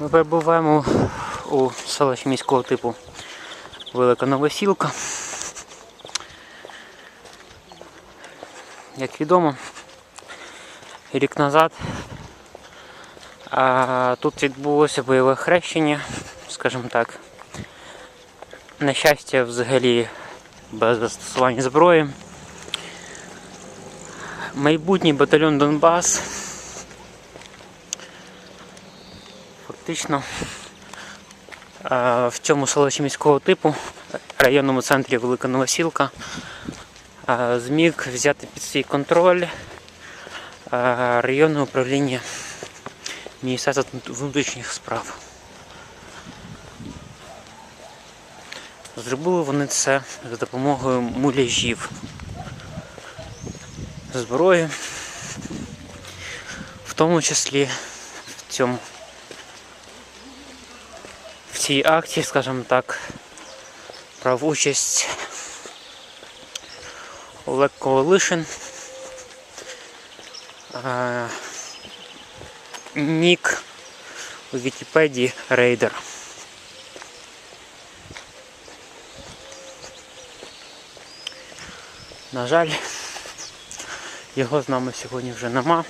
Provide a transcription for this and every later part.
Ми перебуваємо у селищі міського типу Велика Новосілка. Як відомо, рік назад а, тут відбулося бойове хрещення, скажімо так. На щастя, взагалі без застосування зброї. Майбутній батальйон Донбас фактично е, в цьому селищі міського типу, районному центрі Велика Новосілка, е, зміг взяти під свій контроль е, районне управління Міністерства внутрішніх справ. Зробили вони це за допомогою муляжів зброї, в тому числі в цьому цій акції, скажімо так, брав участь Олег Ковалишин, нік у Вікіпедії Рейдер. На жаль, його з нами сьогодні вже нема.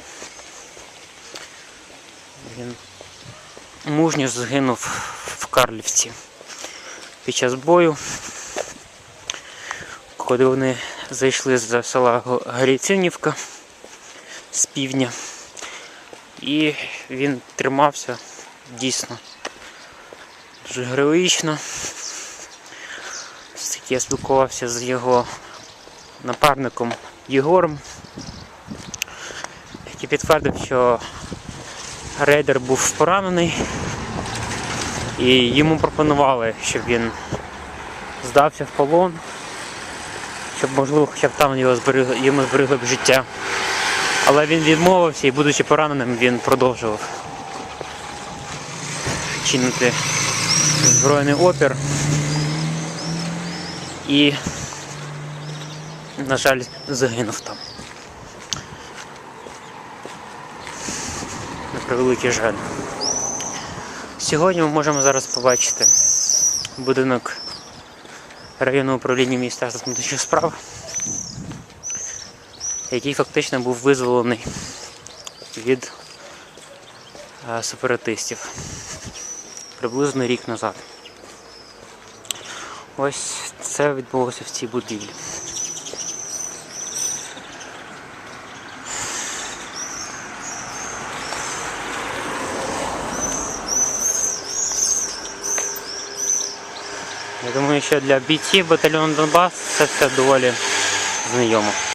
Він мужньо згинув в Карлівці під час бою, коли вони зайшли з села Галіцинівка з півдня. І він тримався дійсно дуже героїчно. Я спілкувався з його напарником Єгором, який підтвердив, що рейдер був поранений і йому пропонували, щоб він здався в полон, щоб можливо хоча б там його зберегли, йому зберегли б життя. Але він відмовився і, будучи пораненим, він продовжував чинити збройний опір. І, на жаль, загинув там. На превеликий жаль. Сьогодні ми можемо зараз побачити будинок районного управління Міністерства внутрішніх справ, який фактично був визволений від е, сепаратистів приблизно рік назад. Ось це відбулося в цій будівлі. Я думаю, що для бійців батальйону Донбас це все доволі знайомо.